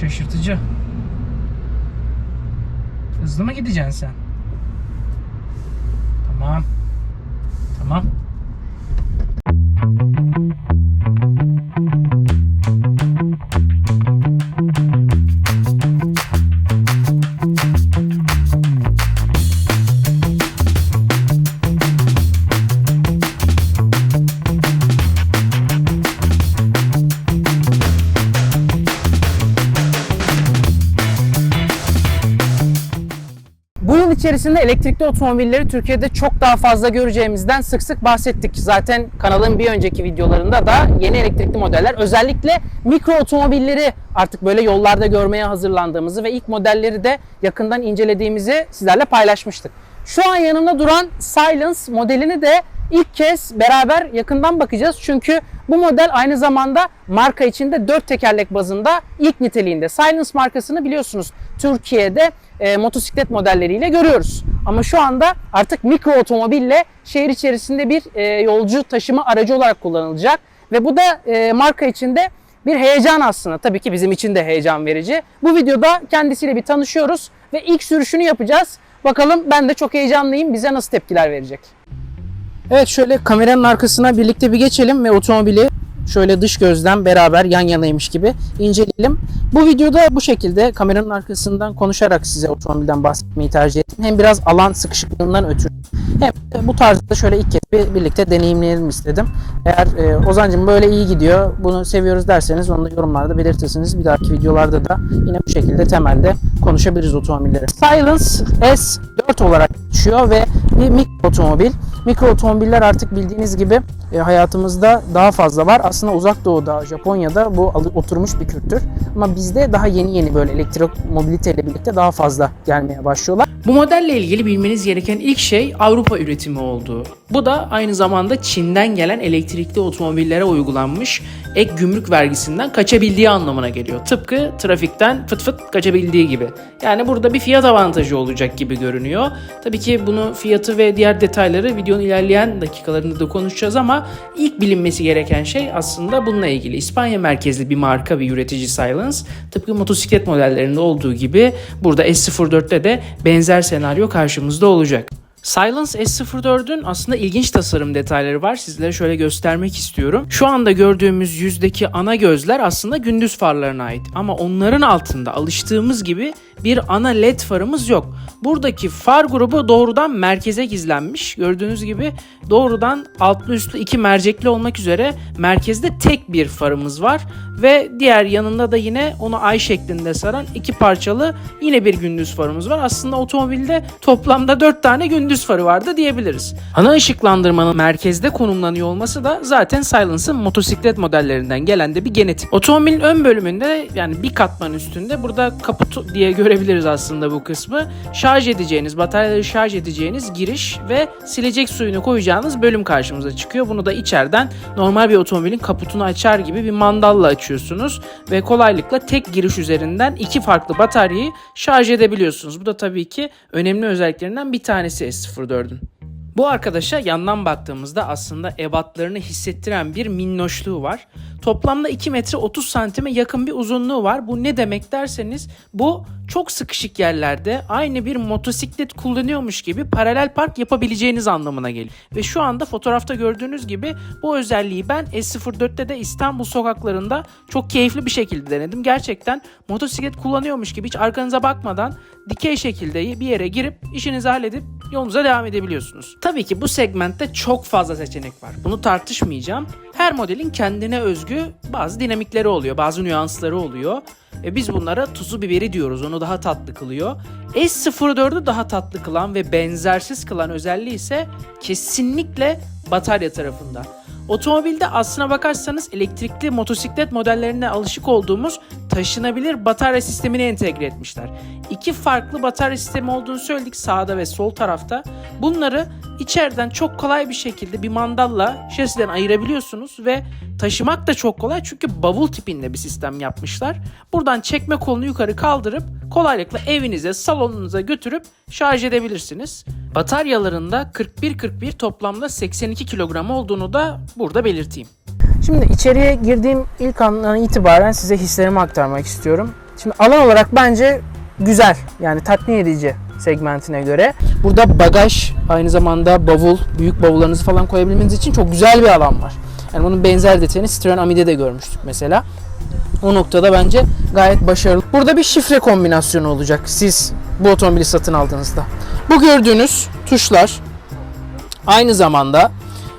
Şaşırtıcı. Hızlı mı gideceksin sen? Tamam. Tamam. İçerisinde elektrikli otomobilleri Türkiye'de çok daha fazla göreceğimizden sık sık bahsettik. Zaten kanalın bir önceki videolarında da yeni elektrikli modeller özellikle mikro otomobilleri artık böyle yollarda görmeye hazırlandığımızı ve ilk modelleri de yakından incelediğimizi sizlerle paylaşmıştık. Şu an yanımda duran Silence modelini de ilk kez beraber yakından bakacağız. Çünkü bu model aynı zamanda marka içinde dört tekerlek bazında ilk niteliğinde. Silence markasını biliyorsunuz Türkiye'de e, motosiklet modelleriyle görüyoruz. Ama şu anda artık mikro otomobille şehir içerisinde bir e, yolcu taşıma aracı olarak kullanılacak. Ve bu da e, marka içinde bir heyecan aslında. Tabii ki bizim için de heyecan verici. Bu videoda kendisiyle bir tanışıyoruz ve ilk sürüşünü yapacağız. Bakalım ben de çok heyecanlıyım. Bize nasıl tepkiler verecek? Evet şöyle kameranın arkasına birlikte bir geçelim ve otomobili şöyle dış gözden beraber yan yanaymış gibi inceleyelim. Bu videoda bu şekilde kameranın arkasından konuşarak size otomobilden bahsetmeyi tercih ettim. Hem biraz alan sıkışıklığından ötürü hem de bu tarzda şöyle ilk kez bir birlikte deneyimleyelim istedim. Eğer e, Ozancım böyle iyi gidiyor, bunu seviyoruz derseniz onu da yorumlarda belirtirsiniz. Bir dahaki videolarda da yine bu şekilde temelde konuşabiliriz otomobilleri. Silence S4 olarak geçiyor ve bir mikro otomobil. Mikro otomobiller artık bildiğiniz gibi e, hayatımızda daha fazla var. Aslında uzak doğuda, Japonya'da bu oturmuş bir kültür. Ama bizde daha yeni yeni böyle elektrik mobiliteyle birlikte daha fazla gelmeye başlıyorlar. Bu modelle ilgili bilmeniz gereken ilk şey Avrupa üretimi olduğu. Bu da aynı zamanda Çin'den gelen elektrikli otomobillere uygulanmış ek gümrük vergisinden kaçabildiği anlamına geliyor. Tıpkı trafikten fıt fıt kaçabildiği gibi. Yani burada bir fiyat avantajı olacak gibi görünüyor. Tabii ki bunu fiyatı ve diğer detayları videonun ilerleyen dakikalarında da konuşacağız ama ilk bilinmesi gereken şey aslında bununla ilgili. İspanya merkezli bir marka ve üretici Silence tıpkı motosiklet modellerinde olduğu gibi burada S04'te de benzer senaryo karşımızda olacak. Silence S04'ün aslında ilginç tasarım detayları var. Sizlere şöyle göstermek istiyorum. Şu anda gördüğümüz yüzdeki ana gözler aslında gündüz farlarına ait. Ama onların altında alıştığımız gibi bir ana led farımız yok. Buradaki far grubu doğrudan merkeze gizlenmiş. Gördüğünüz gibi doğrudan altlı üstlü iki mercekli olmak üzere merkezde tek bir farımız var. Ve diğer yanında da yine onu ay şeklinde saran iki parçalı yine bir gündüz farımız var. Aslında otomobilde toplamda 4 tane gündüz farı vardı diyebiliriz. Ana ışıklandırmanın merkezde konumlanıyor olması da zaten Silence'ın motosiklet modellerinden gelen de bir genetik. Otomobilin ön bölümünde yani bir katman üstünde burada kaput diye görebiliriz aslında bu kısmı. Şarj edeceğiniz, bataryaları şarj edeceğiniz giriş ve silecek suyunu koyacağınız bölüm karşımıza çıkıyor. Bunu da içeriden normal bir otomobilin kaputunu açar gibi bir mandalla açıyorsunuz ve kolaylıkla tek giriş üzerinden iki farklı bataryayı şarj edebiliyorsunuz. Bu da tabii ki önemli özelliklerinden bir tanesi S04'ün. Bu arkadaşa yandan baktığımızda aslında ebatlarını hissettiren bir minnoşluğu var. Toplamda 2 metre 30 santime yakın bir uzunluğu var. Bu ne demek derseniz bu çok sıkışık yerlerde aynı bir motosiklet kullanıyormuş gibi paralel park yapabileceğiniz anlamına geliyor. Ve şu anda fotoğrafta gördüğünüz gibi bu özelliği ben S04'te de İstanbul sokaklarında çok keyifli bir şekilde denedim. Gerçekten motosiklet kullanıyormuş gibi hiç arkanıza bakmadan dikey şekilde bir yere girip işinizi halledip yolunuza devam edebiliyorsunuz. Tabii ki bu segmentte çok fazla seçenek var. Bunu tartışmayacağım. Her modelin kendine özgü bazı dinamikleri oluyor, bazı nüansları oluyor. E biz bunlara tuzu biberi diyoruz. Onu daha tatlı kılıyor. S04'ü daha tatlı kılan ve benzersiz kılan özelliği ise kesinlikle batarya tarafında. Otomobilde aslına bakarsanız elektrikli motosiklet modellerine alışık olduğumuz taşınabilir batarya sistemini entegre etmişler. İki farklı batarya sistemi olduğunu söyledik sağda ve sol tarafta. Bunları içeriden çok kolay bir şekilde bir mandalla şasiden ayırabiliyorsunuz ve taşımak da çok kolay çünkü bavul tipinde bir sistem yapmışlar. Buradan çekme kolunu yukarı kaldırıp kolaylıkla evinize, salonunuza götürüp şarj edebilirsiniz. Bataryalarında 41-41 toplamda 82 kilogram olduğunu da burada belirteyim. Şimdi içeriye girdiğim ilk andan itibaren size hislerimi aktarmak istiyorum. Şimdi alan olarak bence güzel. Yani tatmin edici segmentine göre. Burada bagaj, aynı zamanda bavul, büyük bavullarınızı falan koyabilmeniz için çok güzel bir alan var. Yani bunun benzer detayını Citroen Ami'de de görmüştük mesela. O noktada bence gayet başarılı. Burada bir şifre kombinasyonu olacak siz bu otomobili satın aldığınızda. Bu gördüğünüz tuşlar aynı zamanda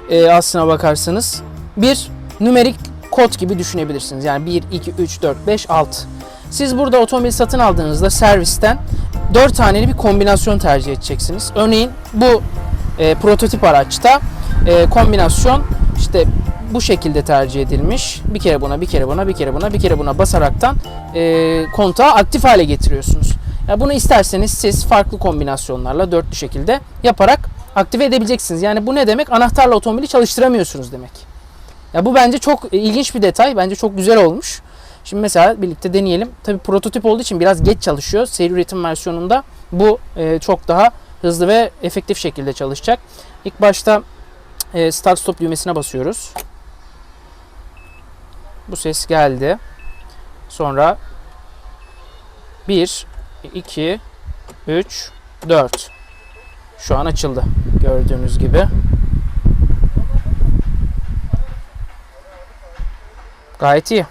e, aslına bakarsanız bir nümerik kod gibi düşünebilirsiniz. Yani 1, 2, 3, 4, 5, 6. Siz burada otomobil satın aldığınızda servisten 4 taneli bir kombinasyon tercih edeceksiniz. Örneğin bu e, prototip araçta e, kombinasyon işte bu şekilde tercih edilmiş. Bir kere buna, bir kere buna, bir kere buna, bir kere buna basaraktan e, kontağı aktif hale getiriyorsunuz. Ya bunu isterseniz siz farklı kombinasyonlarla dörtlü şekilde yaparak aktive edebileceksiniz. Yani bu ne demek? Anahtarla otomobili çalıştıramıyorsunuz demek. Ya bu bence çok ilginç bir detay. Bence çok güzel olmuş. Şimdi mesela birlikte deneyelim. Tabi prototip olduğu için biraz geç çalışıyor. Seri üretim versiyonunda bu e, çok daha hızlı ve efektif şekilde çalışacak. İlk başta e, start stop düğmesine basıyoruz. Bu ses geldi. Sonra 1, 2, 3, 4. Şu an açıldı. Gördüğünüz gibi. Gayet iyi.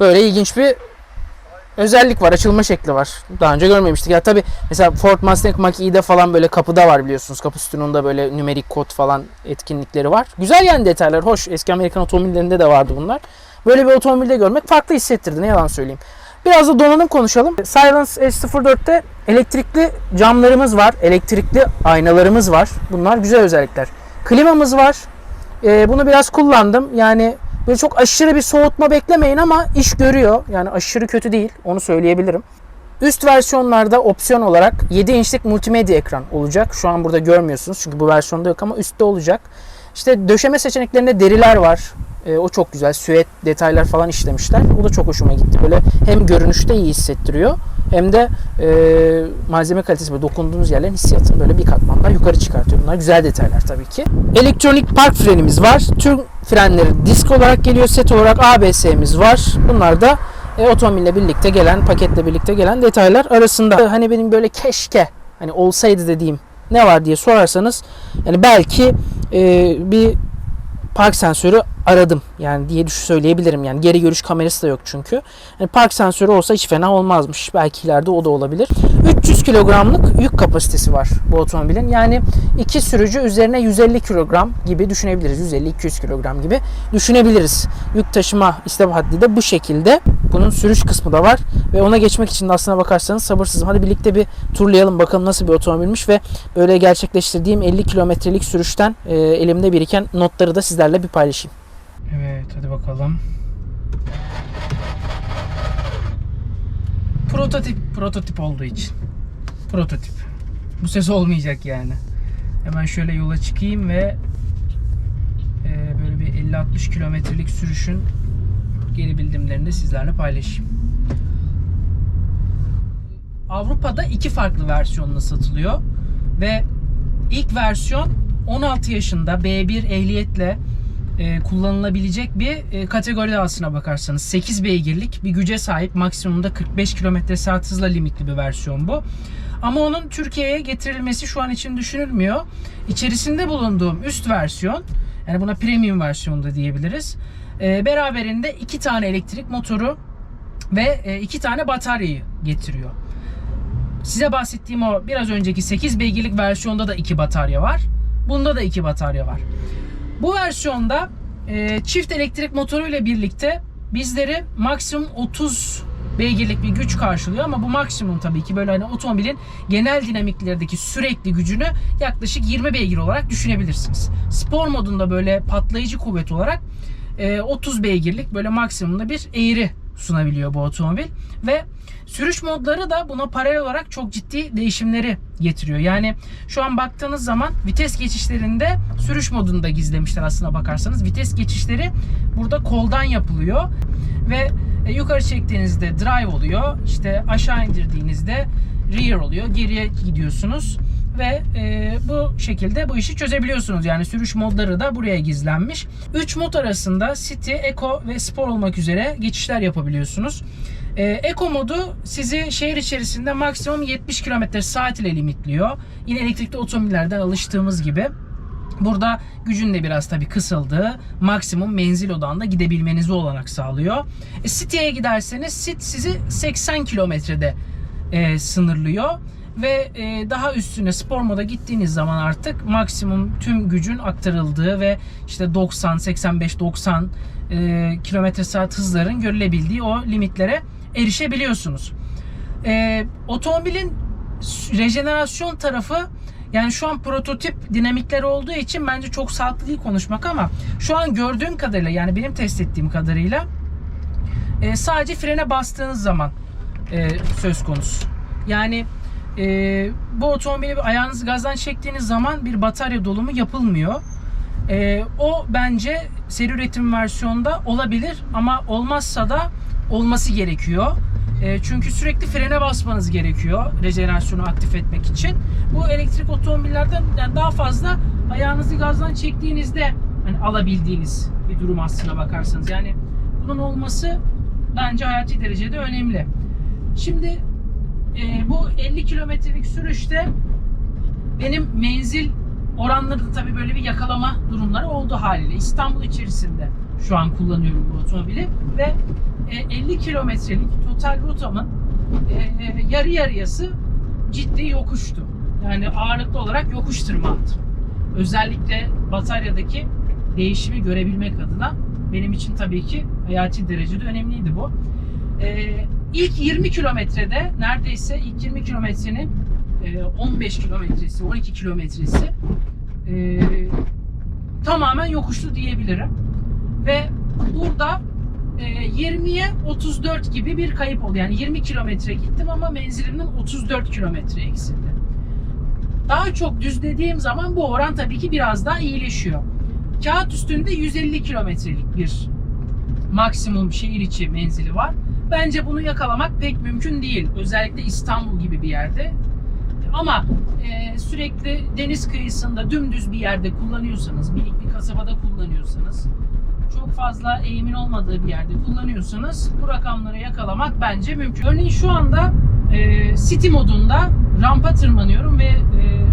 Böyle ilginç bir özellik var. Açılma şekli var. Daha önce görmemiştik. Ya tabi mesela Ford Mustang Mach-E'de falan böyle kapıda var biliyorsunuz. Kapı sütununda böyle nümerik kod falan etkinlikleri var. Güzel yani detaylar. Hoş. Eski Amerikan otomobillerinde de vardı bunlar. Böyle bir otomobilde görmek farklı hissettirdi. Ne yalan söyleyeyim. Biraz da donanım konuşalım. Silence S04'te elektrikli camlarımız var. Elektrikli aynalarımız var. Bunlar güzel özellikler. Klimamız var. Ee, bunu biraz kullandım. Yani böyle çok aşırı bir soğutma beklemeyin ama iş görüyor. Yani aşırı kötü değil. Onu söyleyebilirim. Üst versiyonlarda opsiyon olarak 7 inçlik multimedya ekran olacak. Şu an burada görmüyorsunuz çünkü bu versiyonda yok ama üstte olacak. İşte döşeme seçeneklerinde deriler var. Ee, o çok güzel. Süet detaylar falan işlemişler. O da çok hoşuma gitti. Böyle hem görünüşte iyi hissettiriyor hem de e, malzeme kalitesi böyle dokunduğunuz yerlerin hissiyatını böyle bir katmandan yukarı çıkartıyor. Bunlar güzel detaylar tabii ki. Elektronik park frenimiz var. Tüm frenleri disk olarak geliyor. Set olarak ABS'miz var. Bunlar da e, otomobille birlikte gelen, paketle birlikte gelen detaylar arasında. Hani benim böyle keşke hani olsaydı dediğim ne var diye sorarsanız yani belki e, bir park sensörü aradım yani diye düş söyleyebilirim yani geri görüş kamerası da yok çünkü. Yani park sensörü olsa hiç fena olmazmış. Belki ileride o da olabilir. 300 kilogramlık yük kapasitesi var bu otomobilin. Yani iki sürücü üzerine 150 kilogram gibi düşünebiliriz. 150-200 kilogram gibi düşünebiliriz. Yük taşıma istep haddi de bu şekilde. Bunun sürüş kısmı da var ve ona geçmek için de aslına bakarsanız sabırsızım. Hadi birlikte bir turlayalım bakalım nasıl bir otomobilmiş ve böyle gerçekleştirdiğim 50 kilometrelik sürüşten e, elimde biriken notları da sizlerle bir paylaşayım. Evet hadi bakalım. Prototip prototip olduğu için. Prototip. Bu ses olmayacak yani. Hemen şöyle yola çıkayım ve e, böyle bir 50-60 kilometrelik sürüşün geri bildirimlerini de sizlerle paylaşayım. Avrupa'da iki farklı versiyonla satılıyor ve ilk versiyon 16 yaşında B1 ehliyetle e, kullanılabilecek bir e, kategoride aslına bakarsanız 8 beygirlik bir güce sahip maksimumda 45 km saat hızla limitli bir versiyon bu. Ama onun Türkiye'ye getirilmesi şu an için düşünülmüyor. İçerisinde bulunduğum üst versiyon yani buna premium versiyonu da diyebiliriz. E, beraberinde iki tane elektrik motoru ve e, iki tane bataryayı getiriyor. Size bahsettiğim o biraz önceki 8 beygirlik versiyonda da iki batarya var. Bunda da iki batarya var. Bu versiyonda e, çift elektrik motoru ile birlikte bizleri maksimum 30 beygirlik bir güç karşılıyor ama bu maksimum tabii ki böyle hani otomobilin genel dinamiklerdeki sürekli gücünü yaklaşık 20 beygir olarak düşünebilirsiniz. Spor modunda böyle patlayıcı kuvvet olarak e, 30 beygirlik böyle maksimumda bir eğri sunabiliyor bu otomobil ve sürüş modları da buna paralel olarak çok ciddi değişimleri getiriyor. Yani şu an baktığınız zaman vites geçişlerinde sürüş modunda gizlemişler aslına bakarsanız. Vites geçişleri burada koldan yapılıyor ve e, yukarı çektiğinizde drive oluyor. İşte aşağı indirdiğinizde rear oluyor. Geriye gidiyorsunuz ve e, bu şekilde bu işi çözebiliyorsunuz. Yani sürüş modları da buraya gizlenmiş. 3 mod arasında City, Eco ve Sport olmak üzere geçişler yapabiliyorsunuz. Ee, Eco modu sizi şehir içerisinde maksimum 70 km saat ile limitliyor. Yine elektrikli otomobillerden alıştığımız gibi. Burada gücün de biraz tabii kısıldığı, maksimum menzil odağında gidebilmenizi olanak sağlıyor. E, City'ye giderseniz City sizi 80 kilometrede e, sınırlıyor ve e, daha üstüne spor moda gittiğiniz zaman artık maksimum tüm gücün aktarıldığı ve işte 90, 85, 90 e, kilometre saat hızların görülebildiği o limitlere erişebiliyorsunuz. E, otomobilin rejenerasyon tarafı yani şu an prototip dinamikleri olduğu için bence çok sağlıklı değil konuşmak ama şu an gördüğüm kadarıyla yani benim test ettiğim kadarıyla e, sadece frene bastığınız zaman e, söz konusu. Yani e, bu otomobili ayağınızı gazdan çektiğiniz zaman bir batarya dolumu yapılmıyor. E, o bence seri üretim versiyonda olabilir ama olmazsa da olması gerekiyor. E, çünkü sürekli frene basmanız gerekiyor rejenerasyonu aktif etmek için. Bu elektrik otomobillerden yani daha fazla ayağınızı gazdan çektiğinizde hani alabildiğiniz bir durum aslına bakarsanız. Yani bunun olması bence hayati derecede önemli. Şimdi e, bu 50 kilometrelik sürüşte benim menzil oranları tabii böyle bir yakalama durumları oldu haliyle. İstanbul içerisinde şu an kullanıyorum bu otomobili ve 50 kilometrelik total rotamın e, yarı yarıyası ciddi yokuştu. Yani ağırlıklı olarak yokuş tırmandım. Özellikle bataryadaki değişimi görebilmek adına benim için tabii ki hayati derecede önemliydi bu. Ee, ilk 20 kilometrede neredeyse ilk 20 kilometrenin e, 15 kilometresi, 12 kilometresi e, tamamen yokuşlu diyebilirim. Ve burada e, 20'ye 34 gibi bir kayıp oldu. Yani 20 kilometre gittim ama menzilimden 34 kilometre eksildi. Daha çok düzlediğim zaman bu oran tabii ki biraz daha iyileşiyor. Kağıt üstünde 150 kilometrelik bir maksimum şehir içi menzili var. Bence bunu yakalamak pek mümkün değil. Özellikle İstanbul gibi bir yerde. Ama e, sürekli deniz kıyısında dümdüz bir yerde kullanıyorsanız, minik bir kasabada kullanıyorsanız, çok fazla eğimin olmadığı bir yerde kullanıyorsanız bu rakamları yakalamak bence mümkün. Örneğin şu anda e, City modunda rampa tırmanıyorum ve e,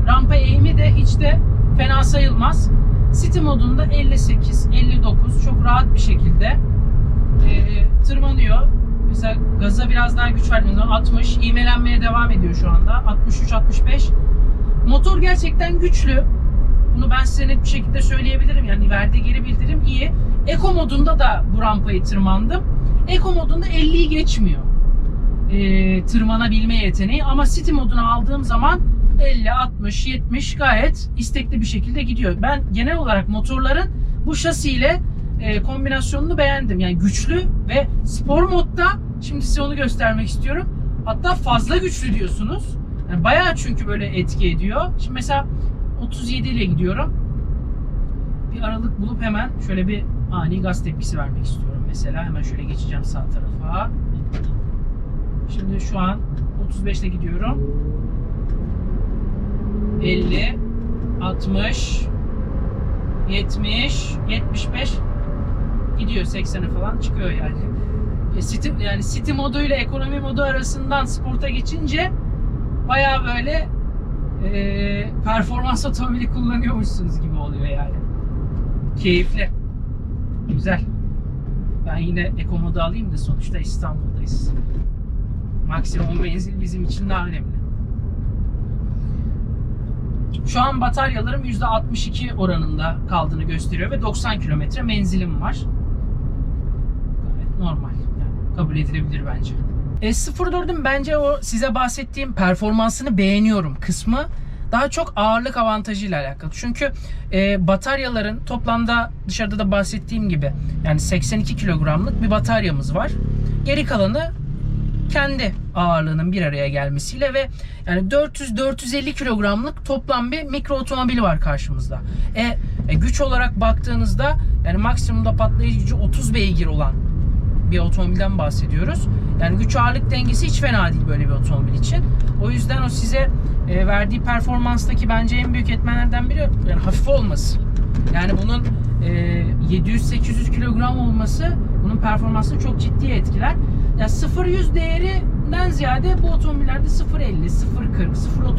rampa eğimi de hiç de fena sayılmaz. City modunda 58, 59 çok rahat bir şekilde e, tırmanıyor. Mesela gaza biraz daha güç verdiğiniz zaman 60, ivmelenmeye devam ediyor şu anda. 63, 65. Motor gerçekten güçlü. Bunu ben size net bir şekilde söyleyebilirim. Yani verdiği geri bildirim iyi. Eco modunda da bu rampayı tırmandım. Eco modunda 50'yi geçmiyor. E, tırmanabilme yeteneği. Ama City moduna aldığım zaman 50, 60, 70 gayet istekli bir şekilde gidiyor. Ben genel olarak motorların bu şasiyle e, kombinasyonunu beğendim. Yani güçlü ve spor modda şimdi size onu göstermek istiyorum. Hatta fazla güçlü diyorsunuz. Yani bayağı çünkü böyle etki ediyor. Şimdi mesela 37 ile gidiyorum. Bir aralık bulup hemen şöyle bir ani gaz tepkisi vermek istiyorum. Mesela hemen şöyle geçeceğim sağ tarafa. Şimdi şu an 35 ile gidiyorum. 50 60 70 75 gidiyor 80'e falan çıkıyor yani. E, City, yani City modu ile ekonomi modu arasından sporta geçince baya böyle e, performans otomobili kullanıyormuşsunuz gibi oluyor yani. Keyifli. Güzel. Ben yine Eco modu alayım da sonuçta İstanbul'dayız. Maksimum menzil bizim için daha önemli. Şu an bataryalarım %62 oranında kaldığını gösteriyor ve 90 kilometre menzilim var. Gayet normal. Yani kabul edilebilir bence. S04'ün bence o size bahsettiğim performansını beğeniyorum kısmı daha çok ağırlık avantajıyla alakalı. Çünkü e, bataryaların toplamda dışarıda da bahsettiğim gibi yani 82 kilogramlık bir bataryamız var. Geri kalanı kendi ağırlığının bir araya gelmesiyle ve yani 400-450 kilogramlık toplam bir mikro otomobil var karşımızda. E, e, güç olarak baktığınızda yani maksimumda patlayıcı gücü 30 beygir olan bir otomobilden bahsediyoruz. Yani güç ağırlık dengesi hiç fena değil böyle bir otomobil için. O yüzden o size e, verdiği performanstaki bence en büyük etmenlerden biri yani hafif olması. Yani bunun e, 700-800 kilogram olması bunun performansını çok ciddi etkiler. ya 0-100 değerinden ziyade bu otomobillerde 0-50, 0-40,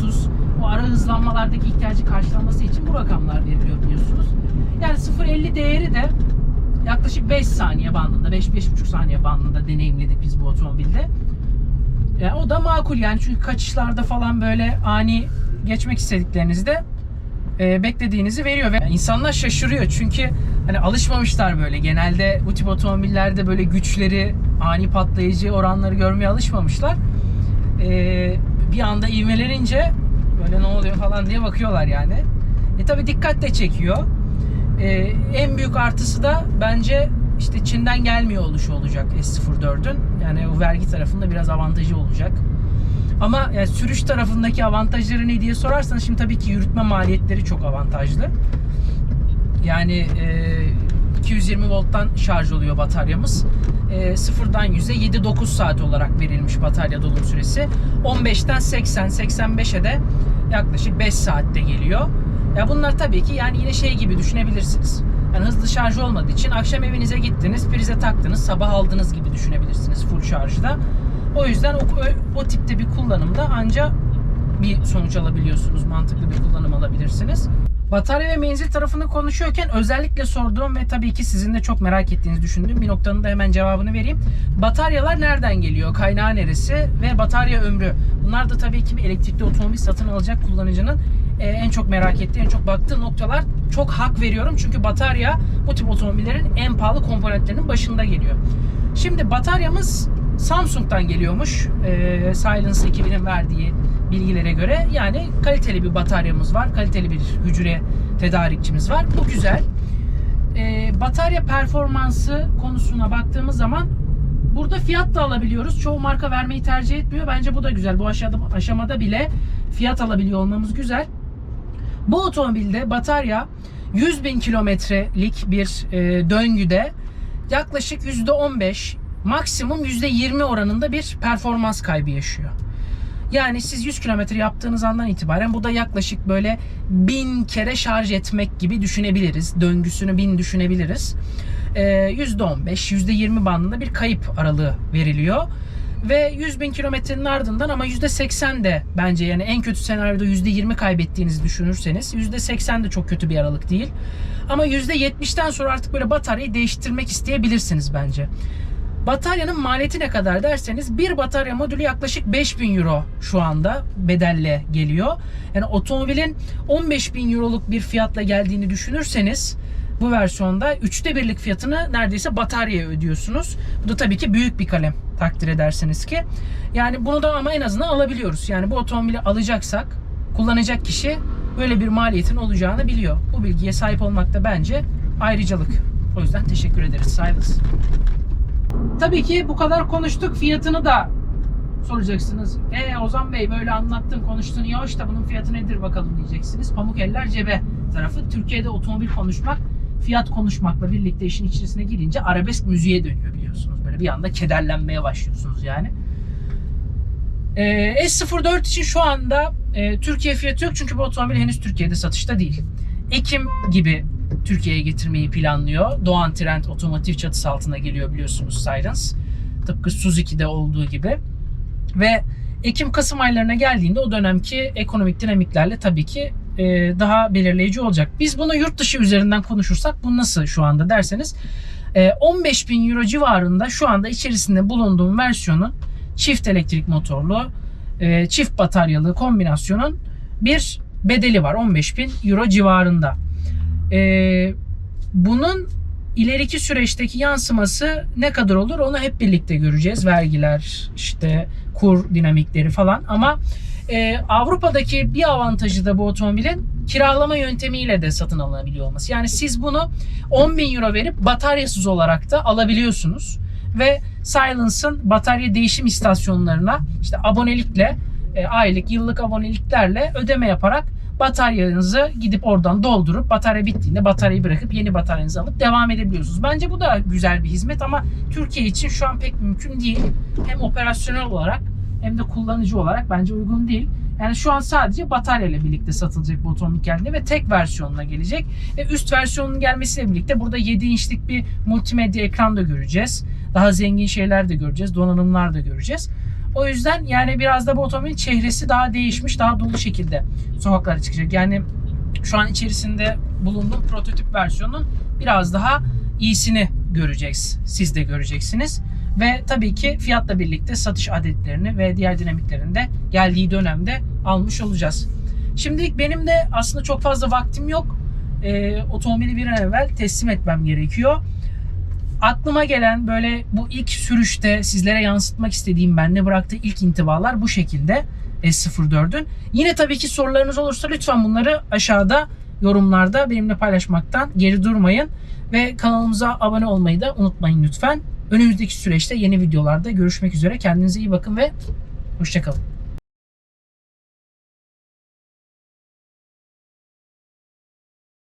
0-30 o ara hızlanmalardaki ihtiyacı karşılaması için bu rakamlar veriliyor biliyorsunuz. Yani 0-50 değeri de yaklaşık 5 saniye bandında, 5-5,5 saniye bandında deneyimledik biz bu otomobilde. Yani o da makul yani çünkü kaçışlarda falan böyle ani geçmek istediklerinizde e, beklediğinizi veriyor ve insanlar şaşırıyor. Çünkü hani alışmamışlar böyle. Genelde bu tip otomobillerde böyle güçleri ani patlayıcı oranları görmeye alışmamışlar. E, bir anda ivmelenince böyle ne oluyor falan diye bakıyorlar yani. E tabi dikkat de çekiyor E, en büyük artısı da bence işte Çin'den gelmiyor oluşu olacak S04'ün yani o vergi tarafında biraz avantajı olacak ama yani sürüş tarafındaki avantajları ne diye sorarsanız şimdi tabii ki yürütme maliyetleri çok avantajlı. Yani e, 220 volttan şarj oluyor bataryamız. E, sıfırdan 100'e 7-9 saat olarak verilmiş batarya dolum süresi. 15'ten 80-85'e de yaklaşık 5 saatte geliyor. Ya bunlar tabii ki yani yine şey gibi düşünebilirsiniz. Yani hızlı şarj olmadığı için akşam evinize gittiniz, prize taktınız, sabah aldınız gibi düşünebilirsiniz full şarjda. O yüzden o, o, o tipte bir kullanımda anca bir sonuç alabiliyorsunuz. Mantıklı bir kullanım alabilirsiniz. Batarya ve menzil tarafını konuşuyorken özellikle sorduğum ve tabii ki sizin de çok merak ettiğinizi düşündüğüm bir noktanın da hemen cevabını vereyim. Bataryalar nereden geliyor? Kaynağı neresi? Ve batarya ömrü. Bunlar da tabii ki bir elektrikli otomobil satın alacak kullanıcının e, en çok merak ettiği, en çok baktığı noktalar. Çok hak veriyorum çünkü batarya bu tip otomobillerin en pahalı komponentlerinin başında geliyor. Şimdi bataryamız Samsung'dan geliyormuş. E, Silence ekibinin verdiği bilgilere göre. Yani kaliteli bir bataryamız var. Kaliteli bir hücre tedarikçimiz var. Bu güzel. E, batarya performansı konusuna baktığımız zaman burada fiyat da alabiliyoruz. Çoğu marka vermeyi tercih etmiyor. Bence bu da güzel. Bu aşamada, aşamada bile fiyat alabiliyor olmamız güzel. Bu otomobilde batarya 100 bin kilometrelik bir e, döngüde yaklaşık %15 maksimum %20 oranında bir performans kaybı yaşıyor. Yani siz 100 kilometre yaptığınız andan itibaren bu da yaklaşık böyle 1000 kere şarj etmek gibi düşünebiliriz. Döngüsünü 1000 düşünebiliriz. Ee, %15, %20 bandında bir kayıp aralığı veriliyor. Ve 100 bin kilometrenin ardından ama %80 de bence yani en kötü senaryoda %20 kaybettiğinizi düşünürseniz %80 de çok kötü bir aralık değil. Ama %70'ten sonra artık böyle bataryayı değiştirmek isteyebilirsiniz bence. Bataryanın maliyeti ne kadar derseniz bir batarya modülü yaklaşık 5000 euro şu anda bedelle geliyor. Yani otomobilin 15 bin euroluk bir fiyatla geldiğini düşünürseniz bu versiyonda üçte birlik fiyatını neredeyse bataryaya ödüyorsunuz. Bu da tabii ki büyük bir kalem takdir edersiniz ki. Yani bunu da ama en azından alabiliyoruz. Yani bu otomobili alacaksak kullanacak kişi böyle bir maliyetin olacağını biliyor. Bu bilgiye sahip olmak da bence ayrıcalık. O yüzden teşekkür ederiz Silas. Tabii ki bu kadar konuştuk. Fiyatını da soracaksınız. E Ozan Bey böyle anlattın konuştun ya işte bunun fiyatı nedir bakalım diyeceksiniz. Pamuk eller cebe tarafı. Türkiye'de otomobil konuşmak fiyat konuşmakla birlikte işin içerisine girince arabesk müziğe dönüyor biliyorsunuz. Böyle bir anda kederlenmeye başlıyorsunuz yani. E, S04 için şu anda e, Türkiye fiyatı yok çünkü bu otomobil henüz Türkiye'de satışta değil. Ekim gibi Türkiye'ye getirmeyi planlıyor. Doğan Trend otomotiv çatısı altına geliyor biliyorsunuz Silence. Tıpkı Suzuki'de olduğu gibi. Ve Ekim-Kasım aylarına geldiğinde o dönemki ekonomik dinamiklerle tabii ki daha belirleyici olacak. Biz bunu yurt dışı üzerinden konuşursak bu nasıl şu anda derseniz e, 15 bin euro civarında şu anda içerisinde bulunduğum versiyonun çift elektrik motorlu, e, çift bataryalı kombinasyonun bir bedeli var 15 bin euro civarında. Bunun ileriki süreçteki yansıması ne kadar olur onu hep birlikte göreceğiz. Vergiler, işte kur dinamikleri falan ama e, Avrupa'daki bir avantajı da bu otomobilin kiralama yöntemiyle de satın alınabiliyor olması. Yani siz bunu 10 bin euro verip bataryasız olarak da alabiliyorsunuz. Ve Silence'ın batarya değişim istasyonlarına işte abonelikle, e, aylık, yıllık aboneliklerle ödeme yaparak bataryanızı gidip oradan doldurup batarya bittiğinde bataryayı bırakıp yeni bataryanızı alıp devam edebiliyorsunuz. Bence bu da güzel bir hizmet ama Türkiye için şu an pek mümkün değil. Hem operasyonel olarak hem de kullanıcı olarak bence uygun değil. Yani şu an sadece batarya ile birlikte satılacak bu otomobil geldiğinde ve tek versiyonuna gelecek. Ve üst versiyonun gelmesiyle birlikte burada 7 inçlik bir multimedya ekran da göreceğiz. Daha zengin şeyler de göreceğiz. Donanımlar da göreceğiz. O yüzden yani biraz da bu otomobilin çehresi daha değişmiş, daha dolu şekilde sokaklara çıkacak. Yani şu an içerisinde bulunduğum prototip versiyonun biraz daha iyisini göreceğiz. Siz de göreceksiniz. Ve tabii ki fiyatla birlikte satış adetlerini ve diğer dinamiklerini de geldiği dönemde almış olacağız. Şimdilik benim de aslında çok fazla vaktim yok. Ee, otomobili bir an evvel teslim etmem gerekiyor. Aklıma gelen böyle bu ilk sürüşte sizlere yansıtmak istediğim bende bıraktığı ilk intibalar bu şekilde S04'ün. Yine tabii ki sorularınız olursa lütfen bunları aşağıda yorumlarda benimle paylaşmaktan geri durmayın. Ve kanalımıza abone olmayı da unutmayın lütfen. Önümüzdeki süreçte yeni videolarda görüşmek üzere. Kendinize iyi bakın ve hoşçakalın.